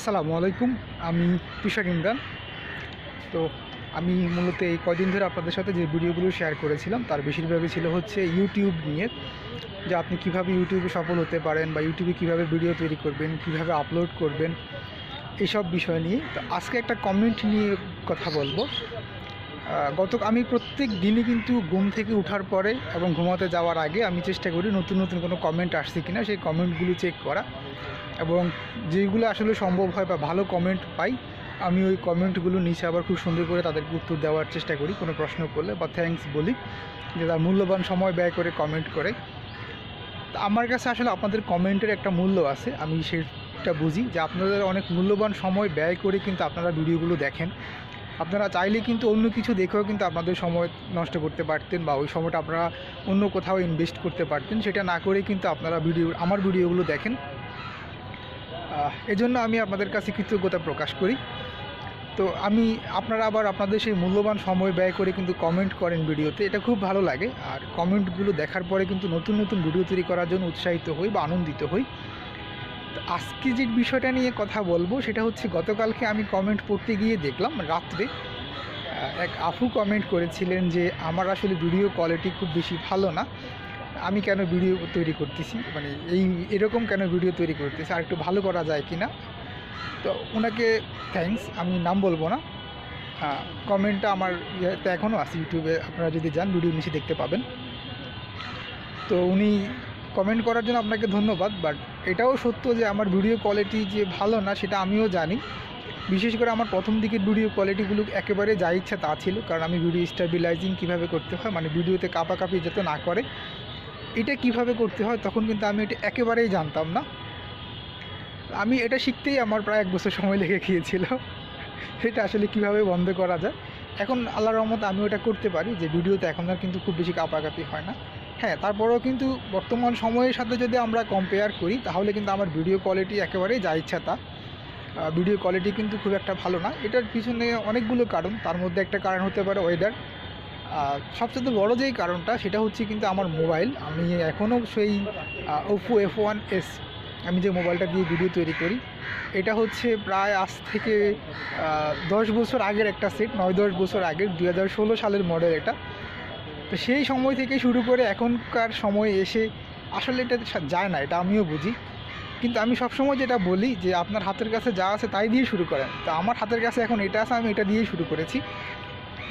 আসসালামু আলাইকুম, আমি তুষার ইমরান। তো আমি মূলত এই কদিন ধরে আপনাদের সাথে যে ভিডিওগুলো শেয়ার করেছিলাম, তার বেশিরভাগই ছিল হচ্ছে ইউটিউব নিয়ে। যে আপনি কীভাবে ইউটিউবে সফল হতে পারেন বা ইউটিউবে কীভাবে ভিডিও তৈরি করবেন, কীভাবে আপলোড করবেন, এসব বিষয় নিয়ে। তো আজকে একটা কমেন্ট নিয়ে কথা বলব। গত আমি প্রত্যেক দিনই কিন্তু ঘুম থেকে ওঠার পরে এবং ঘুমাতে যাওয়ার আগে আমি চেষ্টা করি নতুন নতুন কোনো কমেন্ট আসছে কিনা, সেই কমেন্টগুলো চেক করা। এবং যেইগুলো আসলে সম্ভব হয় বা ভালো কমেন্ট পাই, আমি ওই কমেন্টগুলো নিচে আবার খুব সুন্দর করে তাদেরকে উত্তর দেওয়ার চেষ্টা করি, কোনো প্রশ্ন করলে বা থ্যাঙ্কস বলি, যে তার মূল্যবান সময় ব্যয় করে কমেন্ট করে। আমার কাছে আসলে আপনাদের কমেন্টের একটা মূল্য আছে, আমি সেটা বুঝি। যে আপনাদের অনেক মূল্যবান সময় ব্যয় করে কিন্তু আপনারা ভিডিওগুলো দেখেন। আপনারা চাইলে কিন্তু অন্য কিছু দেখেও কিন্তু আপনাদের সময় নষ্ট করতে পারতেন বা ওই সময়টা আপনারা অন্য কোথাও ইনভেস্ট করতে পারতেন। সেটা না করে কিন্তু আপনারা ভিডিও আমার ভিডিওগুলো দেখেন। এজন্য আমি আপনাদের কাছে কৃতজ্ঞতা প্রকাশ করি। তো আমি, আপনারা আবার আপনাদের সেই মূল্যবান সময় ব্যয় করে কিন্তু কমেন্ট করেন ভিডিওতে এটা খুব ভালো লাগে। আর কমেন্টগুলো দেখার পরে কিন্তু নতুন নতুন ভিডিও তৈরি করার জন্য উৎসাহিত হই বা আনন্দিত হই। আজকে যে বিষয়টা নিয়ে কথা বলব, সেটা হচ্ছে গতকালকে আমি কমেন্ট পড়তে গিয়ে দেখলাম, রাত্রে এক আফু কমেন্ট করেছিলেন যে, আমার আসলে ভিডিও কোয়ালিটি খুব বেশি ভালো না। আমি কেন ভিডিও তৈরি করতেছি? মানে এই, এরকম কেন ভিডিও তৈরি করতেছি? আর একটু ভালো করা যায় কি না তো ওনাকে থ্যাঙ্কস আমি নাম বলব না। কমেন্টটা আমার ইয়েতে এখনও আছে ইউটিউবে আপনারা যদি যান ভিডিও নিচে দেখতে পাবেন। তো উনি কমেন্ট করার জন্য আপনাকে ধন্যবাদ বাট এটাও সত্য যে আমার ভিডিও কোয়ালিটি যে ভালো না, সেটা আমিও জানি। বিশেষ করে আমার প্রথম দিকের ভিডিও কোয়ালিটিগুলো একেবারে যা ইচ্ছা তা ছিল, কারণ আমি ভিডিও স্টেবিলাইজিং কীভাবে করতে হয় মানে ভিডিওতে কাঁপাকাঁপি যাতে না করে, এটা কীভাবে করতে হয়, তখন কিন্তু আমি এটা একেবারেই জানতাম না। আমি এটা শিখতেই আমার প্রায় এক বছর সময় লেগে গিয়েছিল। এটা আসলে কীভাবে বন্ধ করা যায়? এখন আল্লাহ রহমত আমি ওটা করতে পারি, যে ভিডিওতে এখন আর কিন্তু খুব বেশি কাঁপাকাঁপি হয় না। হ্যাঁ তারপরেও কিন্তু বর্তমান সময়ের সাথে যদি আমরা কম্পেয়ার করি, তাহলে কিন্তু আমার ভিডিও কোয়ালিটি একেবারেই যা ইচ্ছা তা। ভিডিও কোয়ালিটি কিন্তু খুব একটা ভালো না। এটার পিছনে অনেকগুলো কারণ। তার মধ্যে একটা কারণ হতে পারে ওয়েদার সবচেয়ে বড় যেই কারণটা, সেটা হচ্ছে কিন্তু আমার মোবাইল আমি এখনও সেই ওপো এফ ওয়ান এস আমি যে মোবাইলটা দিয়ে ভিডিও তৈরি করি, এটা হচ্ছে প্রায় আজ থেকে দশ বছর আগের একটা সেট নয় দশ বছর আগের দু হাজার ষোলো সালের মডেল এটা। তো সেই সময় থেকে শুরু করে এখনকার সময় এসে আসলে এটা যায় না, এটা আমিও বুঝি। কিন্তু আমি সবসময় যেটা বলি যে আপনার হাতের কাছে যা আছে তাই দিয়ে শুরু করেন। তো আমার হাতের কাছে এখন এটা আছে, আমি এটা দিয়েই শুরু করেছি।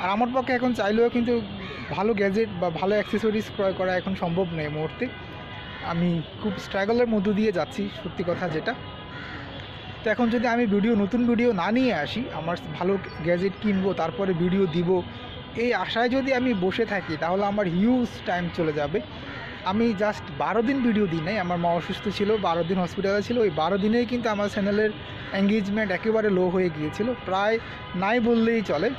আর আমার পক্ষে এখন চাইলেও কিন্তু ভালো গ্যাজেট বা ভালো অ্যাক্সেসরিজ ক্রয় করা এখন সম্ভব নয় মুহূর্তে। আমি খুব স্ট্রাগলের মধ্য দিয়ে যাচ্ছি, সত্যি কথা যেটা। তো এখন যদি আমি ভিডিও, নতুন ভিডিও না নিয়ে আসি, আমার ভালো গ্যাজেট কিনবো, তারপরে ভিডিও দিব এই আশায় যদি আমি বসে থাকি, তাহলে আমার হিউজ টাইম চলে যাবে। আমি জাস্ট বারো দিন ভিডিও দিই নাই, আমার মা অসুস্থ ছিল, বারো দিন হসপিটালে ছিল। ওই বারো দিনেই কিন্তু আমার চ্যানেলের এঙ্গেজমেন্ট একেবারে লো হয়ে গিয়েছিল। প্রায় নাই বললেই চলে।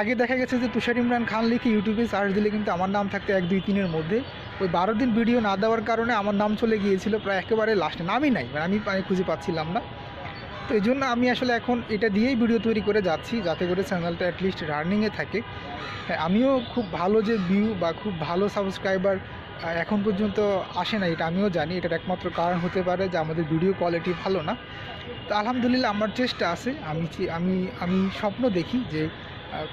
আগে দেখা গেছে যে তুষার ইমরান খান লিখে ইউটিউবে সার্চ দিলে কিন্তু আমার নাম থাকতো এক দুই তিনের মধ্যে। ওই বারো দিন ভিডিও না দেওয়ার কারণে আমার নাম চলে গিয়েছিল, প্রায় একেবারে লাস্টে নামই নাই মানে আমি আমি খুঁজে পাচ্ছিলাম না। তো এই জন্য আমি আসলে এখন এটা দিয়েই ভিডিও তৈরি করে যাচ্ছি, যাতে করে চ্যানেলটা অ্যাটলিস্ট রানিংয়ে থাকে। হ্যাঁ আমিও খুব ভালো যে ভিউ বা খুব ভালো সাবস্ক্রাইবার এখন পর্যন্ত আসে না এটা আমিও জানি। এটার একমাত্র কারণ হতে পারে যে আমাদের ভিডিও কোয়ালিটি ভালো না। তো আলহামদুলিল্লাহ আমার চেষ্টা আছে। আমি আমি আমি স্বপ্ন দেখি যে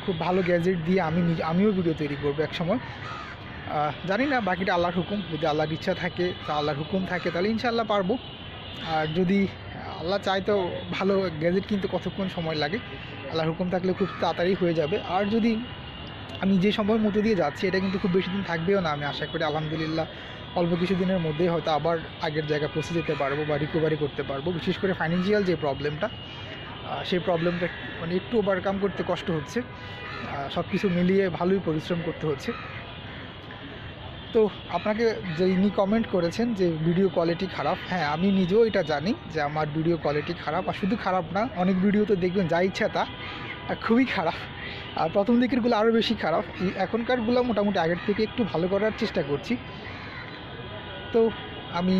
খুব ভালো গ্যাজেট দিয়ে আমি আমিও ভিডিও তৈরি করব এক সময় জানি না, বাকিটা আল্লাহর হুকুম। যদি আল্লাহর ইচ্ছা থাকে, তা আল্লাহর হুকুম থাকে, তাহলে ইনশাল্লাহ পারব। আর যদি আল্লাহ চায় তো ভালো গ্যাজেট কিনতে কতক্ষণ সময় লাগে? আল্লাহর হুকুম থাকলে খুব তাড়াতাড়ি হয়ে যাবে। আর যদি আমি যে সময়ের মধ্যে দিয়ে যাচ্ছি, এটা কিন্তু খুব বেশি দিন থাকবেও না, আমি আশা করি, আলহামদুলিল্লাহ। অল্প কিছু দিনের মধ্যেই হয়তো আবার আগের জায়গায় পৌঁছে যেতে পারব বা রিকভারি করতে পারব। বিশেষ করে ফাইন্যান্সিয়াল যে প্রবলেমটা সেই প্রবলেমটা মানে একটু ওভারকাম করতে কষ্ট হচ্ছে। সব কিছু মিলিয়ে ভালোই পরিশ্রম করতে হচ্ছে। তো আপনাকে যে ইনি কমেন্ট করেছেন যে ভিডিও কোয়ালিটি খারাপ হ্যাঁ আমি নিজেও এটা জানি যে আমার ভিডিও কোয়ালিটি খারাপ, আর শুধু খারাপ না, অনেক ভিডিওতে দেখবেন, যা ইচ্ছা তা খুবই খারাপ। আর প্রথম দিকেরগুলো আরও বেশি খারাপ। এখনকারগুলো মোটামুটি আগের থেকে একটু ভালো করার চেষ্টা করছি। তো আমি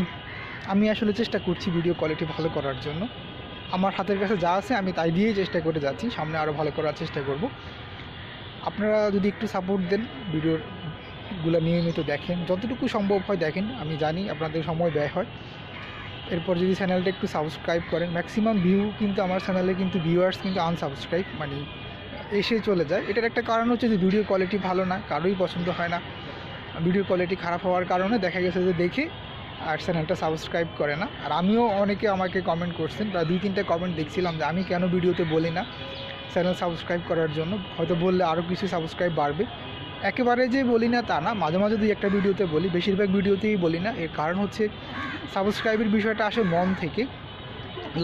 আমি আসলে চেষ্টা করছি ভিডিও কোয়ালিটি ভালো করার জন্য। আমার হাতের কাছে যা আছে আমি তাই দিয়েই চেষ্টা করে যাচ্ছি, সামনে আরও ভালো করার চেষ্টা করব। আপনারা যদি একটু সাপোর্ট দেন ভিডিওরগুলো নিয়মিত দেখেন। যতটুকু সম্ভব হয় দেখেন, আমি জানি আপনাদের সময় ব্যয় হয়। এরপর যদি চ্যানেলটা একটু সাবস্ক্রাইব করেন ম্যাক্সিমাম ভিউ কিন্তু আমার চ্যানেলে কিন্তু ভিউয়ার্স কিন্তু আনসাবস্ক্রাইব মানে এসে চলে যায়। এটার একটা কারণ হচ্ছে যে ভিডিও কোয়ালিটি ভালো না কারোই পছন্দ হয় না। ভিডিও কোয়ালিটি খারাপ হওয়ার কারণে দেখা গেছে যে দেখে আর চ্যানেলটা সাবস্ক্রাইব করে না। আর আমিও অনেকে আমাকে কমেন্ট করছেন, প্রায় দুই তিনটে কমেন্ট দেখছিলাম যে আমি কেন ভিডিওতে বলি না চ্যানেল সাবস্ক্রাইব করার জন্য। হয়তো বললে আরও কিছু সাবস্ক্রাইব বাড়বে। একেবারে যে বলি না তা না, মাঝে মাঝে দুই একটা ভিডিওতে বলি, বেশিরভাগ ভিডিওতেই বলি না। এর কারণ হচ্ছে সাবস্ক্রাইবের বিষয়টা আসে মন থেকে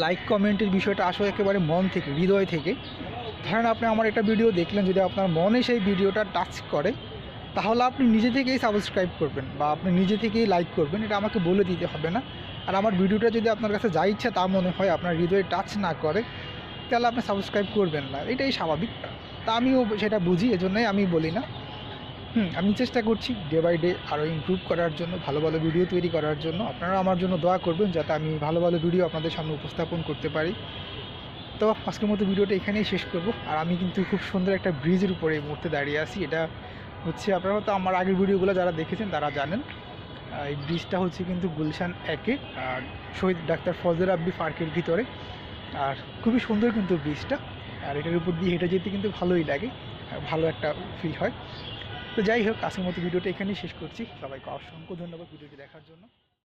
লাইক কমেন্টের বিষয়টা আসে একেবারে মন থেকে, হৃদয় থেকে। ধরেন আপনি আমার একটা ভিডিও দেখলেন, যদি আপনার মনে সেই ভিডিওটা টাচ করে, তাহলে আপনি নিজে থেকেই সাবস্ক্রাইব করবেন বা আপনি নিজে থেকেই লাইক করবেন, এটা আমাকে বলে দিতে হবে না। আর আমার ভিডিওটা যদি আপনার কাছে যা ইচ্ছা তা মনে হয়, আপনার হৃদয়ে টাচ না করে, তাহলে আপনি সাবস্ক্রাইব করবেন না। এটাই স্বাভাবিক। তা আমিও সেটা বুঝি, এজন্যই আমি বলি না। হুম, আমি চেষ্টা করছি ডে বাই ডে আরও ইমপ্রুভ করার জন্য, ভালো ভালো ভিডিও তৈরি করার জন্য। আপনারা আমার জন্য দোয়া করবেন যাতে আমি ভালো ভালো ভিডিও আপনাদের সামনে উপস্থাপন করতে পারি। তো আজকের মতো ভিডিওটা এখানেই শেষ করব। আর আমি কিন্তু খুব সুন্দর একটা ব্রিজের উপরে এই মুহূর্তে দাঁড়িয়ে আছি। এটা হচ্ছে আপনারা হয়তো আমার আগের ভিডিওগুলো যারা দেখেছেন তারা জানেন। এই ব্রিজটা হচ্ছে কিন্তু গুলশান একে, আর শহীদ ডাক্তার ফজর আব্বি পার্কের ভিতরে। আর খুবই সুন্দর কিন্তু ব্রিজটা আর এটার উপর দিয়ে হেঁটে যেতে কিন্তু ভালোই লাগে। ভালো একটা ফিল হয়। তো যাই হোক, আজকের মতো ভিডিওটা এখানেই শেষ করছি। সবাইকে অসংখ্য ধন্যবাদ ভিডিওটি দেখার জন্য।